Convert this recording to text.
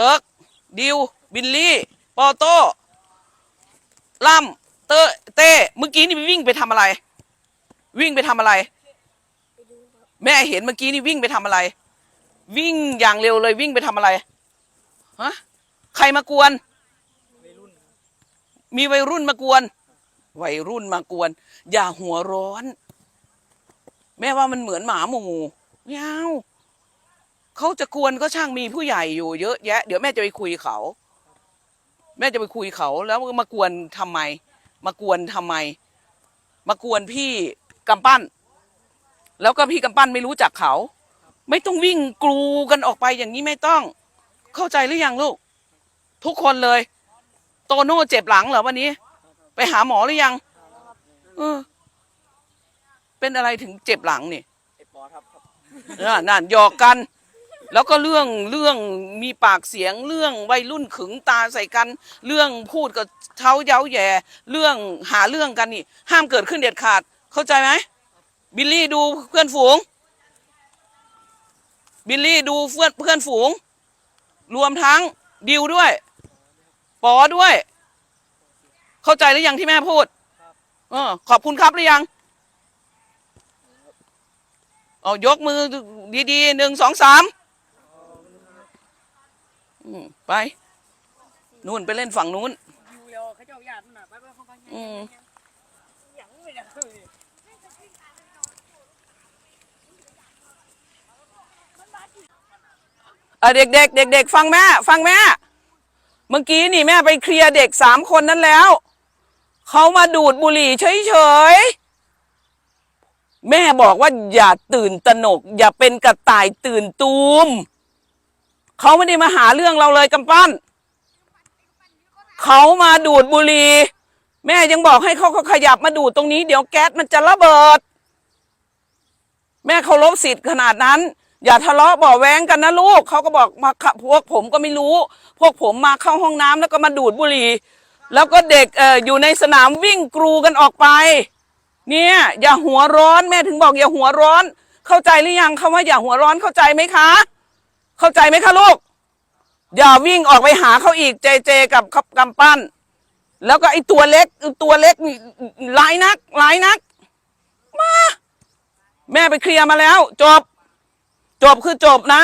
เติร์กดิว บิลลี่ ปอโต้ล่ำเตเต้เมื่อกี้นี่วิ่งไปทำอะไร วิ่งไปทำอะไร แม่เห็นเมื่อกี้นี่วิ่งไปทำอะไร วิ่งอย่างเร็วเลยวิ่งไปทำอะไรฮะใครมากวน มีวัยรุ่นมากวน วัยรุ่นมากวน อย่าหัวร้อน แม่ว่ามันเหมือนหมาหมู่ไม่เอา เขาจะกวนก็ช่างมีผู้ใหญ่อยู่เยอะแยะ เดี๋ยวแม่จะไปคุยเขา แม่จะไปคุยเขา แล้วมากวนทำไม มากวนทำไม มากวนพี่กำปั้น แล้วก็พี่กำปั้นไม่รู้จักเขา ไม่ต้องวิ่งกรูกันออกไปอย่างนี้ไม่ต้อง เข้าใจหรือยังลูก ทุกคนเลย โตโน่เจ็บหลังเหรอวันนี้ ไปหาหมอหรือยังเออเป็นอะไรถึงเจ็บหลังนี่ไอ้ปอครับครับน่ะนั่นหยอกกัน แล้วก็เรื่องเรื่องมีปากเสียงเรื่องวัยรุ่นขึงตาใส่กัน เรื่องพูดกับเท้าเย้าแย่ เรื่องหาเรื่องกันนี่ ห้ามเกิดขึ้นเด็ดขาด เข้าใจไหมบิลลี่ดูเพื่อนฝูง บิลลี่ดูเพื่อนเพื่อนฝูง รวมทั้งดิวด้วย ปอด้วย เข้าใจหรือยังที่แม่พูดเออขอบคุณครับหรือยังเอายกมือดีๆหนึ่งสองสาม อืมไป นู่นไปเล่นฝั่งนู้น อยู่เร็วเขาเจ้าญาติน่ะไปไปเขาไปอืม ยังไม่ได้เลยอะเด็กๆเด็กๆฟังแม่ ฟังแม่ เมื่อกี้นี่แม่ไปเคลียร์เด็กสามคนนั้นแล้ว เขามาดูดบุหรี่เฉยๆ แม่บอกว่าอย่าตื่นตระหนก อย่าเป็นกระต่ายตื่นตูม เขาไม่ได้มาหาเรื่องเราเลยกำปั้น เขามาดูดบุหรี่แม่ยังบอกให้เขาเขาขยับมาดูดตรงนี้ เดี๋ยวแก๊สมันจะระเบิด แม่เคารพสิทธิ์ขนาดนั้น อย่าทะเลาะบ่อแว้งกันนะลูกเขาก็บอกมาพวกผมก็ไม่รู้ พวกผมมาเข้าห้องน้ำแล้วก็มาดูดบุหรี่แล้วก็เด็กเอออยู่ในสนามวิ่งกรูกันออกไป เนี่ย อย่าหัวร้อนแม่ถึงบอกอย่าหัวร้อน เข้าใจหรือยังคำว่าอย่าหัวร้อนเข้าใจไหมคะ เข้าใจไหมคะลูก อย่าวิ่งออกไปหาเขาอีกเจเจกับกับกำปั้น แล้วก็ไอตัวเล็กตัวเล็กนี่ร้ายนักร้ายนัก มา แม่ไปเคลียร์มาแล้ว จบ จบคือจบนะ